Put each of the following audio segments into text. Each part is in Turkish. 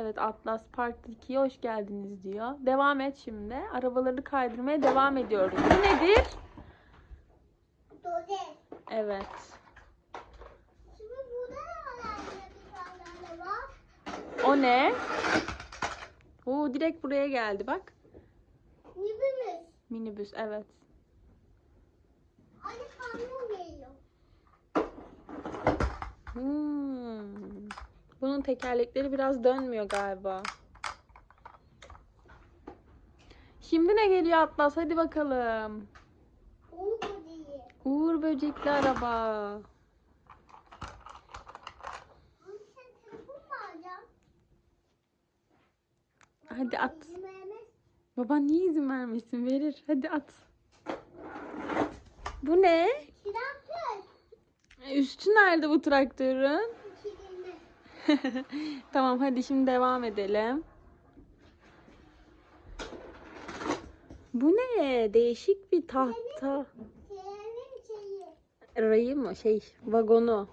Evet Atlas Park 2'ye hoş geldiniz diyor. Devam et şimdi. Arabaları kaydırmaya devam ediyoruz. Bu nedir? Dode. Evet. Şimdi burada ne var anne bir tane de var? O ne? Oo direkt buraya geldi bak. Nibimiz. Minibüs evet. Anne kamyon geliyor. Hmm. Bunun tekerlekleri biraz dönmüyor galiba. Şimdi ne geliyor Atlas? Hadi bakalım. Da değil. Uğur böcekli araba. Anne sen telefon mu alacaksın? Hadi at. Baban niye izin vermesin? Verir. Hadi at. Bu ne? Traktör. Üstü nerede bu traktörün? Tamam hadi şimdi devam edelim. Bu ne? Değişik bir tahta. Rayı mı? Şey, vagonu.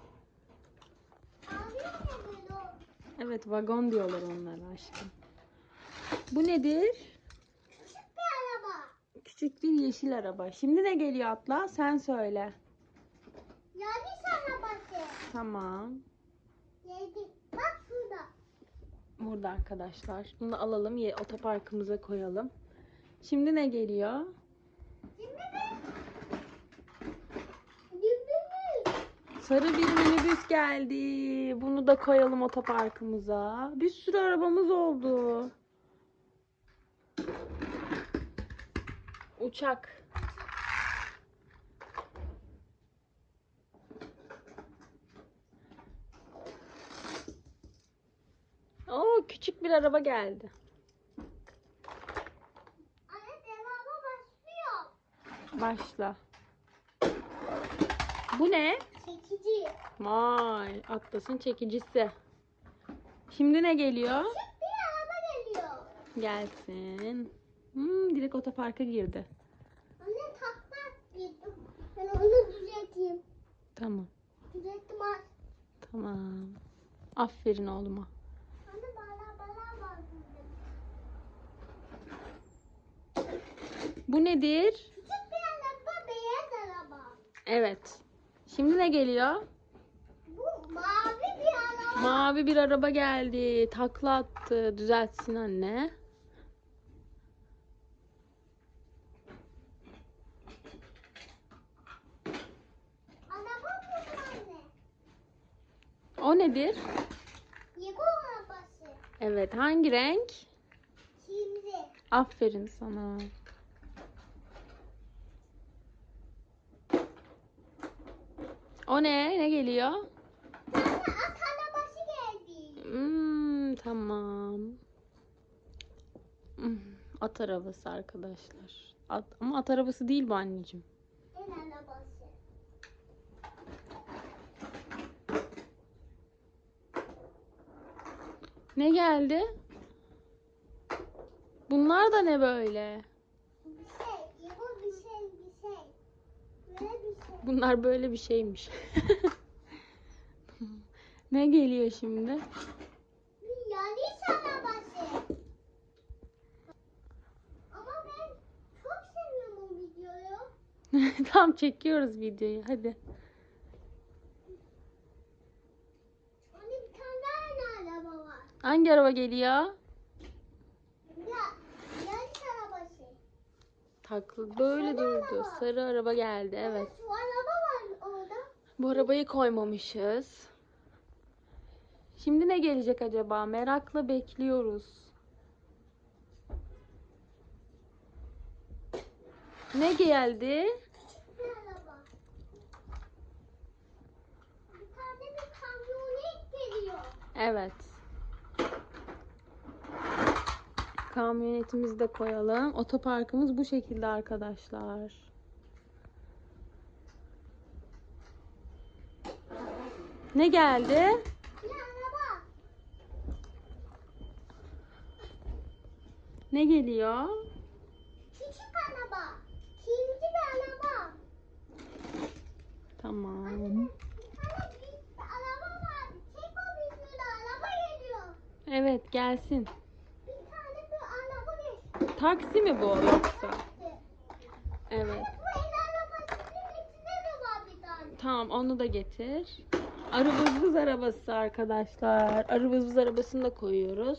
Evet, vagon diyorlar onlara aşkım. Bu nedir? Küçük bir araba. Küçük bir yeşil araba. Şimdi ne geliyor Atla? Sen söyle. Yarış arabası. Tamam. Yedi. Burada arkadaşlar. Bunu alalım, otoparkımıza koyalım. Şimdi ne geliyor? Sarı bir minibüs geldi. Bunu da koyalım otoparkımıza. Bir sürü arabamız oldu. Uçak. Küçük bir araba geldi. Anne devamı başlıyor. Başla. Bu ne? Çekici. Vay, Atlas'ın çekicisi. Şimdi ne geliyor? Küçük bir araba geliyor. Gelsin. Hmm, direkt otoparka girdi. Anne takla girdim. Ben onu düzelteyim. Tamam. Düzelttim. Tamam. Aferin oğluma. Anne bala bala var burada. Bu nedir? Küçük bir araba beyaz araba. Evet. Şimdi ne geliyor? Bu mavi bir araba. Mavi bir araba geldi. Takla attı. Düzeltsin anne. araba bu anne. O nedir? Yego arabası. Evet. Hangi renk? Şimdi. Aferin sana. O ne? Ne geliyor? At arabası geldi. Hmm, tamam. Hmm, At arabası arkadaşlar. At, ama at arabası değil bu anneciğim. El arabası. Ne geldi? Bunlar da ne böyle? Bir şey. Yego bir şey bir şey. Böyle bir şey. Bunlar böyle bir şeymiş. ne geliyor şimdi? Bir yarış arabası. Ama ben çok seviyorum o videoyu. Tam çekiyoruz videoyu. Hadi. Hani bir tane daha araba var. Hangi araba geliyor? Taklı böyle durdu. Sarı araba geldi. Evet. Şu araba var orada. Bu arabayı koymamışız. Şimdi ne gelecek acaba? Merakla bekliyoruz. Ne geldi? Küçük bir araba. Bir tane bir kamyonet geliyor. Evet. Kamyonetimizi de koyalım. Otoparkımız bu şekilde arkadaşlar. Ne geldi? Bir araba. Ne geliyor? Küçük araba. İkinci bir araba. Tamam. Bir bir araba var. Tek o büyüklüğünde araba geliyor. Evet gelsin. Bir tane bir araba geçti. Taksi mi bu yoksa? Evet. Tamam onu da getir. Vız arabası arkadaşlar. Vız arabasını da koyuyoruz.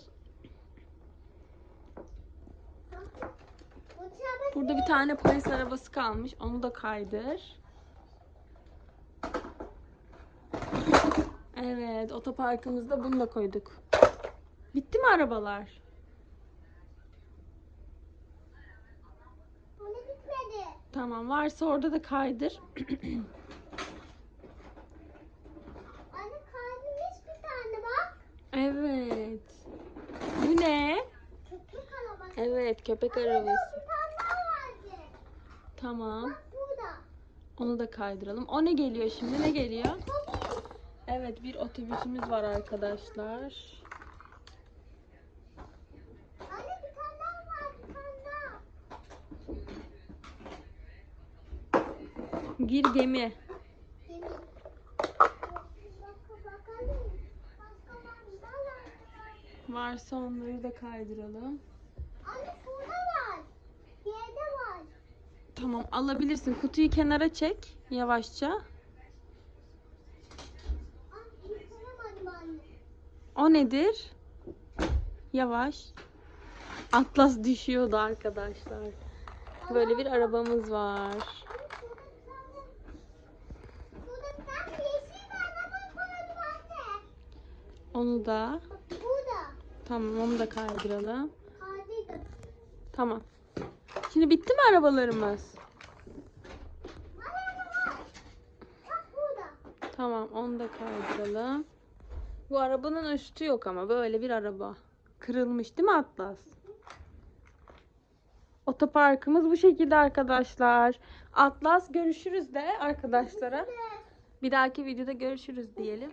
Burada bir tane polis arabası kalmış. Onu da kaydır. Evet, otoparkımızda bunu da koyduk. Bitti mi arabalar? Onu bitmedi. Tamam, varsa orada da kaydır. Anne kalbimiz bir tane bak. evet. Bu ne? Köpek arabası. Evet, köpek Anne, arabası. Bir tane daha vardı. Tamam. Bak burada. Onu da kaydıralım. O ne geliyor şimdi? Ne geliyor? Otobüs. Evet, bir otobüsümüz var arkadaşlar. Anne bir tane daha var. Bir tane daha. Bir gemi. Yemin. Bak bakalım. Başka var mı? Var. Varsa onları da kaydıralım. Anne burada var. Yerde var. Tamam alabilirsin. Kutuyu kenara çek yavaşça. O nedir? Yavaş. Atlas düşüyordu arkadaşlar. Böyle bir arabamız var. Anne şurada bir tane. Şurada bir tane yeşil bir araba koydum anne. Onu da burada. tamam onu da kaydıralım. Tamam. Şimdi bitti mi arabalarımız? Tamam onu da kaydıralım. Bu arabanın üstü yok ama böyle bir araba. Kırılmış değil mi Atlas? Otoparkımız bu şekilde arkadaşlar. Atlas görüşürüz de arkadaşlara. Bir dahaki videoda görüşürüz diyelim.